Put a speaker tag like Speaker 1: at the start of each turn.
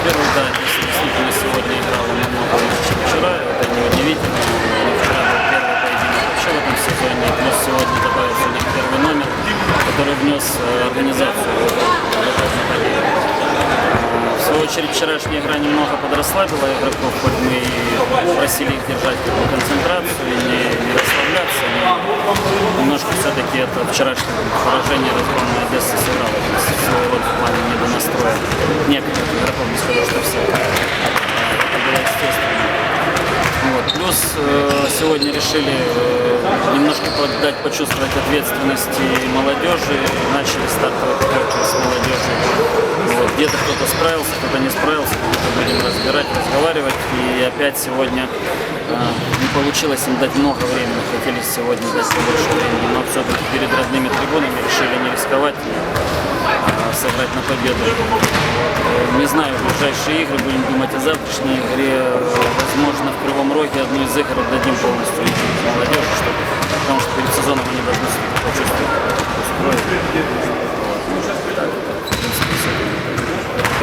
Speaker 1: во-первых, да, действительно сегодня играла намного лучше, чем вчера. Это неудивительно. Вчера был первый поединок вообще в этом сезоне. Плюс сегодня добавился у них первый номер, который внес э, организацию в это в свою очередь, вчерашняя игра немного подрасслабила игроков, хоть мы и просили их держать такую концентрацию, не, не расслабляться, но немножко все-таки это вчерашнее поражение разгромной Одессы сыграло в плане недонастроя некоторых не скажу, что всех. Э, Это было естественно. Вот. Плюс э, сегодня решили э, немножко дать почувствовать ответственности молодежи, начали стартовый пикап с молодежи. Вот. Где-то кто-то справился, кто-то не справился, это будем разбирать, разговаривать. И опять сегодня э, не получилось им дать много времени, хотели сегодня дать побольше времени, но все-таки перед родными трибунами решили не рисковать сыграть на победу. Э, Не знаю, в ближайшие игры будем думать о завтрашней игре. Э, Возможно, в Кривом Роге одну из игр отдадим полностью молодежи.